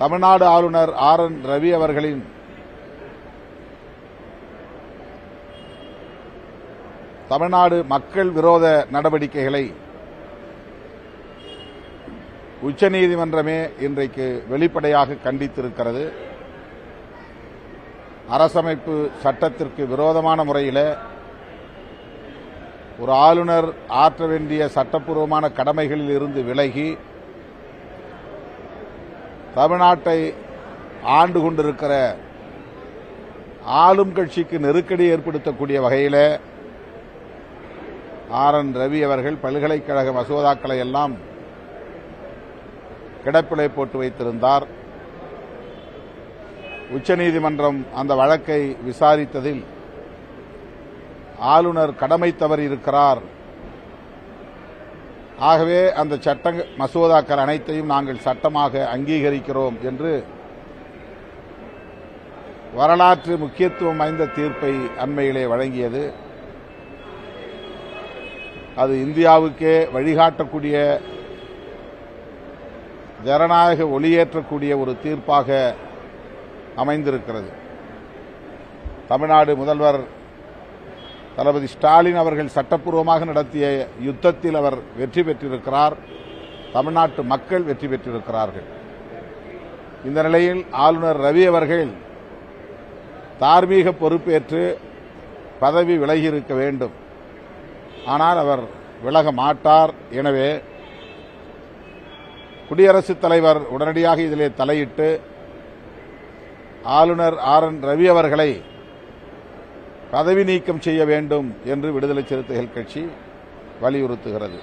தமிழ்நாடு ஆளுநர் R N Ravi அவர்களின் தமிழ்நாடு மக்கள் விரோத நடவடிக்கைகளை உச்சநீதிமன்றமே இன்றைக்கு வெளிப்படையாக கண்டித்திருக்கிறது. அரசமைப்பு சட்டத்திற்கு விரோதமான முறையில் ஒரு ஆளுநர் ஆற்ற வேண்டிய சட்டப்பூர்வமான கடமைகளில் இருந்து விலகி தமிழ்நாட்டை ஆண்டு கொண்டிருக்கிற ஆளும் கட்சிக்கு நெருக்கடி ஏற்படுத்தக்கூடிய வகையில் ஆர் என் ரவி அவர்கள் பல்கலைக்கழக மசோதாக்களை எல்லாம் கிடப்பிலை போட்டு வைத்திருந்தார். உச்சநீதிமன்றம் அந்த வழக்கை விசாரித்ததில் ஆளுநர் கடமை தவறி இருக்கிறார் ஆகவே அந்த சட்ட மசோதாக்கள் அனைத்தையும் நாங்கள் சட்டமாக அங்கீகரிக்கிறோம் என்று வரலாற்று முக்கியத்துவம் வாய்ந்த தீர்ப்பை அண்மையிலே வழங்கியது. அது இந்தியாவுக்கே வழிகாட்டக்கூடிய ஜனநாயக ஒளியேற்றக்கூடிய ஒரு தீர்ப்பாக அமைந்திருக்கிறது. தமிழ்நாடு முதல்வர் தளபதி ஸ்டாலின் அவர்கள் சட்டப்பூர்வமாக நடத்திய யுத்தத்தில் அவர் வெற்றி பெற்றிருக்கிறார். தமிழ்நாட்டு மக்கள் வெற்றி பெற்றிருக்கிறார்கள். இந்த நிலையில் ஆளுநர் ரவி அவர்கள் தார்மீக பொறுப்பேற்று பதவி விலகியிருக்க வேண்டும். ஆனால் அவர் விலக மாட்டார். எனவே குடியரசுத் தலைவர் உடனடியாக இதிலே தலையிட்டு ஆளுநர் ஆர் என் ரவி அவர்களை பதவி நீக்கம் செய்ய வேண்டும் என்று விடுதலை சிறுத்தைகள் கட்சி வலியுறுத்துகிறது.